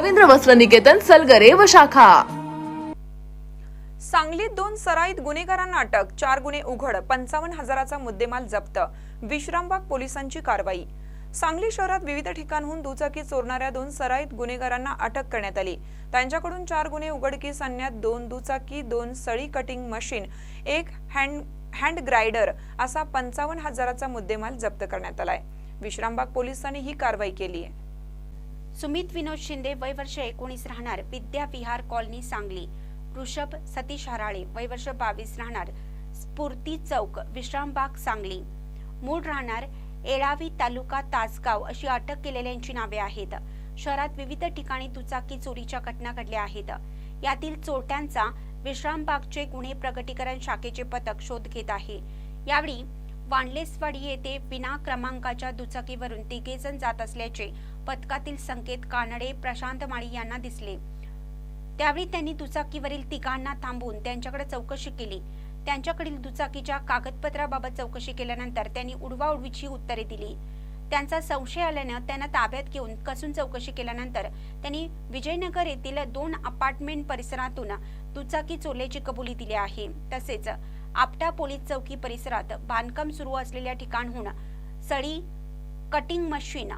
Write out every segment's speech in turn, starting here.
रवींद्र वस्त्र निकेतन सलगरे व शाखा. सांगलीत दोन सराईत गुन्हेगारांना अटक चार गुन्हे उघड पंचावन्न हजाराचा मुद्देमाल जप्त विश्रामबाग पोलिसांची कारवाई. सांगली शहरात विविध ठिकाणहून दुचाकी चोरणाऱ्या दोन सराईत गुन्हेगारांना अटक करण्यात आली. त्यांच्याकडून चार गुन्हे उघडकीस आणण्यात दोन दुचाकी दोन सळी कटिंग मशीन एक हँड हँड ग्राइडर असा पंचावन्न हजाराचा मुद्देमाल जप्त करण्यात आलाय. विश्रामबाग पोलिसांनी ही कारवाई केली आहे सुमित विनोद शिंदे वय वर्ष एकोणीस राहणार. विद्या विहार कॉलनी सांगली. ऋषभ सतीश हराळे वय वर्ष बावीस राहणार. स्फूर्ती चौक विश्रामबाग सांगली. मूळ राहणार एळावी तालुका तासगाव अशी अटक केलेल्यांची नावे आहेत. शहरात विविध ठिकाणी दुचाकी चोरीच्या घटना घडल्या आहेत. यातील चोरट्यांचा विश्रामबागचे गुन्हे प्रगटीकरण शाखेचे पथक शोध घेत आहे. यावेळी वांडलेसवाडी येथे विना क्रमांकाच्या दुचाकीवरून तिघे जण जात असल्याचे पथकातील संकेत कानडे प्रशांत माळी यांना दिसले. त्यावेळी त्यांनी दुचाकीवरील तिघांना थांबवून त्यांच्याकडे चौकशी केली. त्यांच्याकडील दुचाकीच्या कागदपत्राबाबत चौकशी केल्यानंतर त्यांनी उडवाउडवीची उत्तरे दिली. त्यांचा संशय आल्यानं त्यांना ताब्यात घेऊन कसून चौकशी केल्यानंतर त्यांनी विजयनगर येथील दोन अपार्टमेंट परिसरातून दुचाकी चोरल्याची कबुली दिली आहे. तसेच आपटा पोलीस चौकी परिसरात बांधकाम सुरू असलेल्या ठिकाणहून सळी कटिंग मशीन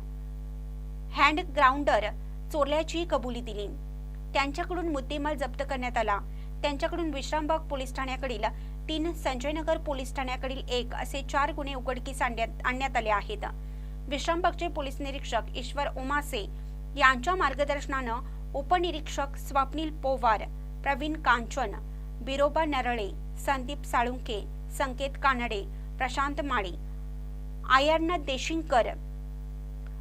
हँड ग्राउंडर चोरल्याची कबुली दिली. त्यांच्याकडून मुद्देमाल जप्त करण्यात आला. त्यांच्याकडून विश्रामबाग पोलीस ठाण्याकडील तीन संजयनगर पोलीस ठाण्याकडील एक असे चार गुन्हे उघडकीस आणण्यात आणण्यात आले आहेत. विश्रामबागचे पोलीस निरीक्षक ईश्वर ओमासे यांच्या मार्गदर्शनानं उपनिरीक्षक स्वप्नील पोवार प्रवीण कांचन बिरोबा नरळे संदीप साळुंके संकेत कानडे प्रशांत माळी आयर्न देशिंकर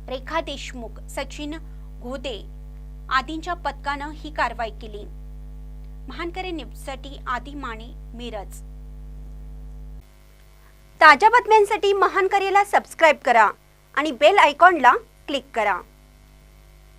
रेखा देशमुख सचिन घोदे आदींच्या पथकानं ही कारवाई केली. महानकरे न्यूजसाठी आदी माने मिरज. ताज्या बातम्यांसाठी महानकरेला सबस्क्राईब करा आणि बेल आयकॉनला क्लिक करा.